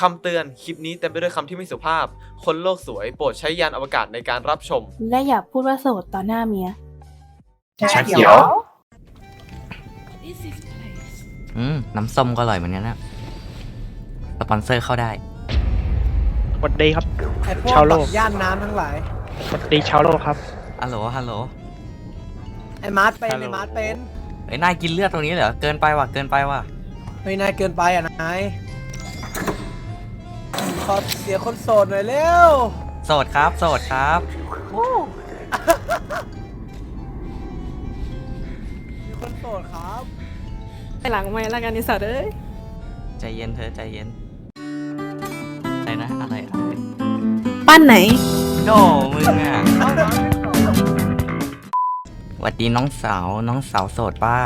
คำเตือน คลิปนี้เต็มไปด้วยคำที่ไม่สุภาพ คนโลกสวยโปรดใช้ยานอวกาศในการรับชม และอย่าพูดว่าโสดต่อหน้าเมีย ชาเขียว อืม น้ำส้มก็อร่อยเหมือนกันนะสปอนเซอร์เข้าได้ สวัสดีครับ ไอ้พวกชาวโลกแบบย่านน้ำทั้งหลาย สวัสดีชาวโลกครับ ฮัลโหล ฮัลโหล ไอ้มาร์ทเป็นฮัลโหล ไอ้มาร์ทเป็นเอ้ยนายกินเลือดตรงนี้เหรอ เกินไปว่ะ เกินไปว่ะเฮ้ยนายเกินไปอะนาย ขอเสียคนโสดหน่อยเร็วโสดครับ โสดครับมีคนโสดครับ ไปหลังไม่ละกันนิสัตว์เอ้ยใจเย็นเธอใจเย็น อะไรนะ อะไรอะไรปั้นไหน โดมึงอะหวัดดีน้องสาว น้องสาวโสดป้า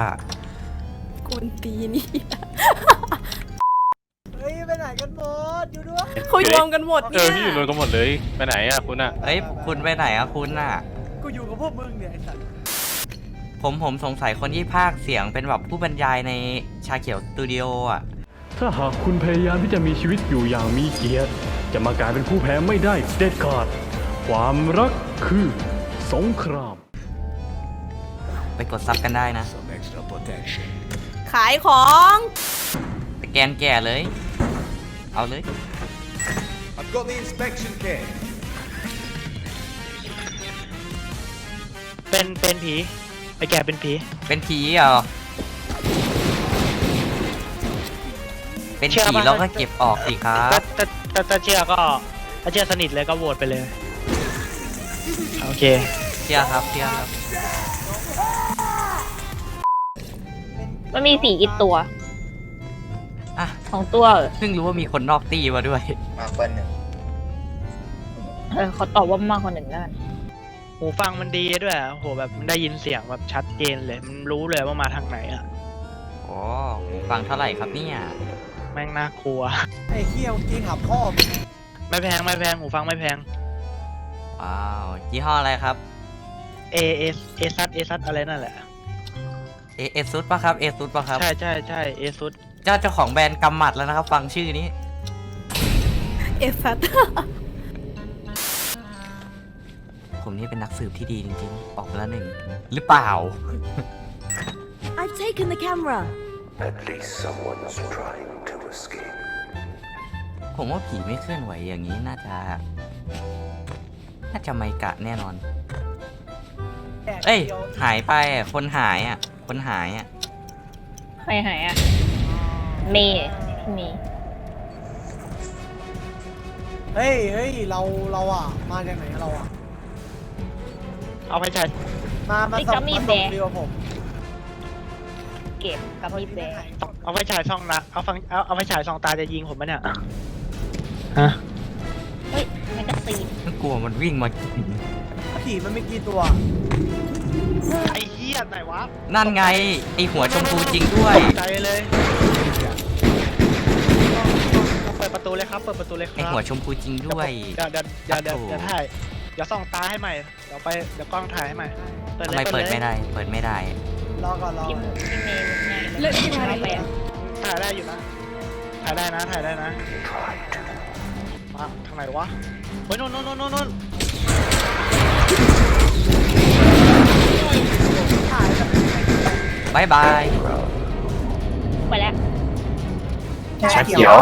กวนตีนี่เฮ้ยไปไหนกันหมดอยู่ด้วยเขารวมกันหมดเอเนี่อยที่อยู่รวมกันหมดเลยไปไหนอะคุณอะเอ้ยคุณไปไหนอะคุณน่ะ กูอยู่กับพวกมึงเนี่ยไอ้สัตว์ผมผมสงสัยคนที่พากย์เสียงเป็นแบบผู้บรรยายในชาเขียวสตูดิโออะถ้าหากคุณพยายามที่จะมีชีวิตอยู่อย่างมีเกียรติ จะมากลายเป็นผู้แพ้ไม่ได้เด็ดขาด ความรักคือสงคราม ไปกดซับกันได้นะ ขายของสแกนแก่เลย เอาเลย I've got the inspection kit. เป็นเป็นผีไอ้แกเป็นผี เป็นผีเหรอ เป็นเชื่อผีปะ แล้วก็เก็บออกสิครัถ้าบ ถ้าถ้าถ้าเชื่อก็ถ้าเชื่อสนิทเลยก็โหวตไปเลย โอเค เชื่อครับ เชื่อครับ มันมีสีกี่ตัวอะ สองตัวเหรอเพิ่งรู้ว่ามีคนนอกตีมาด้วยเออเขาตอบว่ามากกว่าหนึ่งแล้วกันหูฟังมันดีด้วยอะโหแบบมันได้ยินเสียงแบบชัดเจนเลย มันรู้เลยว่ามาทางไหนอะ โอ้หูฟังเท่าไหร่ครับเนี่ย แม่งน่ากลัว ไอ้เฮียเมื่อกี้ขับพ่อมึงไม่แพงไม่แพงหูฟังไม่แพง ว้าวยี่ห้ออะไรครับ A S A ซัด A ซัดอะไรนั่นแหละ เอเอซุดปะครับ เอซุดปะครับ ใช่ใช่ใช่ A ซุด เจ้าเจ้าของแบรนด์กำหมัดแล้วนะครับ ฟังชื่อนี้ เอสัตว์ผมนี่เป็นนักสืบที่ดีจริงๆ ออกไปแล้วหนึ่ง หรือเปล่า I've taken the camera. At least someone's trying to escape. ผมว่าผีไม่เคลื่อนไหวอย่างนี้น่าจะ น่าจะไม่กะแน่นอนแดกเอ้ยดีวหายไปอะ คนหายอะ คนหายอะ ใครหายอะเมย์พี่เมย์เฮ้ยเฮ้ยเราเราอะ มาจากไหนอะเราอะ เอาไปฉายมามาส่งมาส่งเดียวผมเก็บกับพี่แบร์เอาไปฉายส่องนะเอาฟังเอาเอาไปฉายส่องตาจะยิงผมปะเนี่ยฮะเฮ้ยแมกกาซีนกลัวมันวิ่งมากินผีมันมีกี่ตัวไอ้เหี้ยไหนวะนั่นไง ไอหัวชมพูจริงด้วย ใจเลย เปิดประตูเลยครับ เปิดประตูเลยคไอรับหัวชมพูจริงด้วย เดี๋ยวเดี๋ยวเดี๋ยวเดี๋ยวโอ้โหเดี๋ยวถ่ายเดี๋ยวส่องตาให้ใหม่ เดี๋ยวไปเดี๋ยวกล้องถ่ายให้ใหม่ทำไมเปิดไม่ได้ เปิดไม่ได้ รอก่อนรอพี่พี่เมย์ง่ายเลือกที่ไหนไม่แปลกถ่ายได้อยู่นะ ถ่ายได้นะ ถ่ายได้นะ Try to มาทางไหนวะ เฮ้ยนู่นนู่นนู่นนู่นบายบาย ไปแล้ว ชาเขียว